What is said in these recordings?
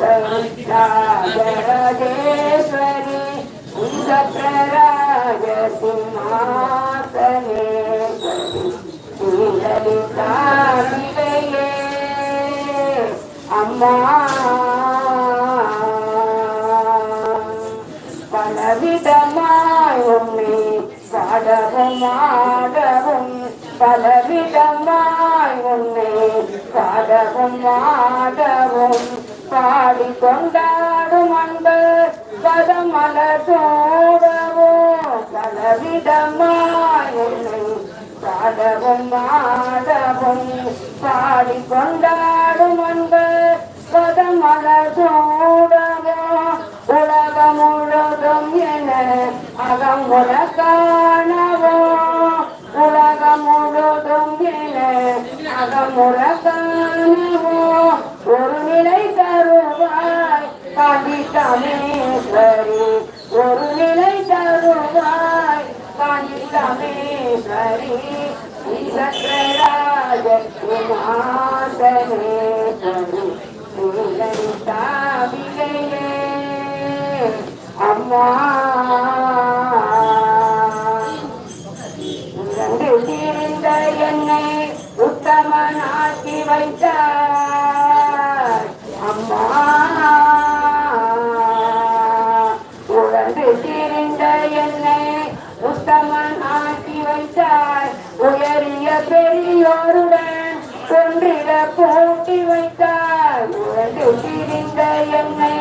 ஞானவிகேஸ்வரி ராஜரகேஸ்வரி உந்தராஜ சிம்மாசனே அம்மா. பலவிதமாய் உன்னை பாடவும் ஆடவும் பலவிதமாய் உன்னை பாடவும் ஆடவும் பாடி கொண்டாடும் அன்பு பதமலர் சோடவும் பலவிதமாய் பாடவும் ஆடவும் பாடி கொண்டாடும் அன்பு பதமலர் சூடவும் உலகம் முழுதும் என அகம் உலகானவோ? உலகம் முழுதும் என அகம் உலக தருவாய் காந்தி ஒரு நிலை தருவாய். காந்தி சமேஸ்வரி அம்மா. உத்தமன் ஆக்கி வைத்தார். உயரிய பெரியோருடன் கொன்றிட பூட்டி வைத்தார். உறந்து என்னை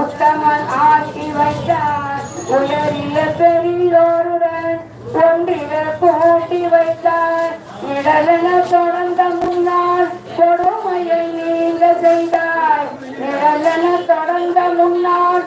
உத்தமன் ஆக்கி வைத்தார். உயரிய பெரியோருடன் கொன்றிட பூட்டி வைத்தார். நிழலென தொடர்ந்த முன்னால் கொடுமையை நீங்க செய்தார். நிழலென தொடர்ந்த முன்னால்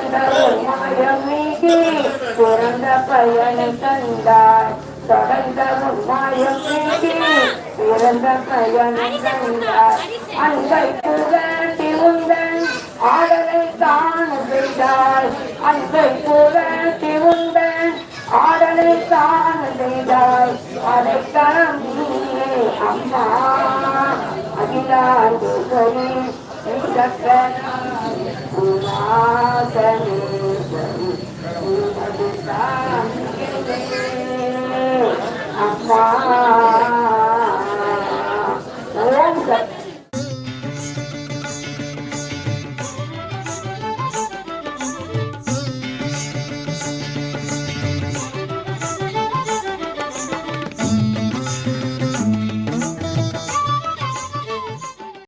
மாயம் நீக்கி பிறந்த பயனை தந்தார் தொடர்ந்த மாயம் நீக்கி பிறந்த பயனை தந்தார் அன்பை புகழ்த்தி உந்தன் ஆடலை காண செய்தாய் அன்பை புகழ்த்தி உந்தன் ஆடலை காண செய்தாய் அதை கலந்தியே அம்மா அகிலாண்டேஸ்வரி அம்மா